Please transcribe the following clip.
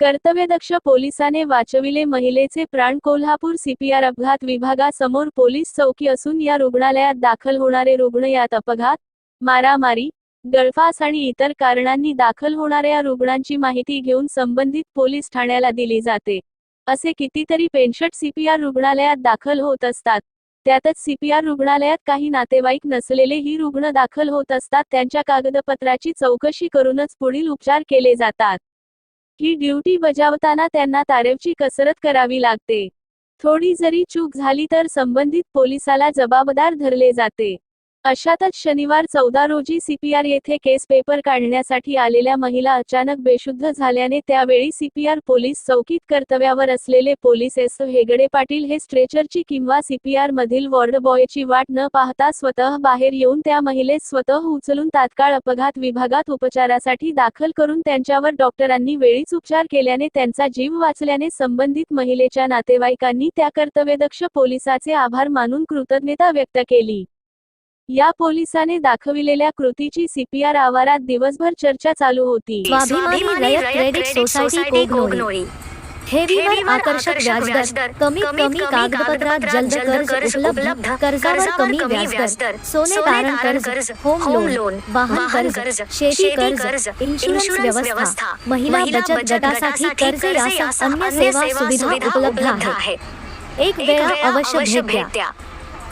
कर्तव्यदक्ष पोलिसाने वाचविले महिलेचे प्राण कोल्हापूर सीपीआर अपघात विभागासमोर पोलीस चौकी असून या रुग्णालयात दाखल होणारे रुग्ण यात अपघात मारामारी गळफास आणि इतर कारणांनी दाखल होणाऱ्या रुग्णांची माहिती घेऊन संबंधित पोलीस ठाण्याला दिली जाते. असे कितीतरी पेन्शट सीपीआर रुग्णालयात दाखल होत असतात. त्यातच सीपीआर रुग्णालयात काही नातेवाईक नसलेले ही रुग्ण दाखल होत असतात. त्यांच्या कागदपत्राची चौकशी करूनच पुढील उपचार केले जातात. ही ड्युटी बजावताना त्यांना तारेवची कसरत करावी लागते. थोडी जरी चूक झाली तर संबंधित पोलिसाला जबाबदार धरले जाते. अशातच शनिवार चौदा रोजी सीपीआर येथे केस पेपर काढण्यासाठी आलेल्या महिला अचानक बेशुद्ध झाल्याने त्यावेळी सीपीआर पोलीस चौकीत कर्तव्यावर असलेले पोलीस एस हेगडे पाटील हे स्ट्रेचरची किंवा सीपीआर मधील वॉर्ड बॉयची वाट न पाहता स्वतः बाहेर येऊन त्या महिलेस स्वतः उचलून तात्काळ अपघात विभागात उपचारासाठी दाखल करून त्यांच्यावर डॉक्टरांनी वेळीच उपचार केल्याने त्यांचा जीव वाचल्याने संबंधित महिलेच्या नातेवाईकांनी त्या कर्तव्यदक्ष पोलिसाचे आभार मानून कृतज्ञता व्यक्त केली. या पोलिसाने दाखविलेल्या कृतीची सीपीआर आवारात दिवसभर चर्चा चालू होती. स्वाभिमानी रयत क्रेडिट सोसायटी कोगनोळी. ठेवीवर आकर्षक व्याजदर कमीत कमी कागदपत्रात जलद कर्ज उपलब्ध कर्जावर कमी व्याजदर सोने तारण कर्ज होम लोन वाहन कर्ज शेती कर्ज इन्शुरन्स व्यवस्था महिला बचत गटासाठी कर्ज यासह अन्य सेवा सुविधा उपलब्ध आहेत एक वेळा अवश्य भेट द्या.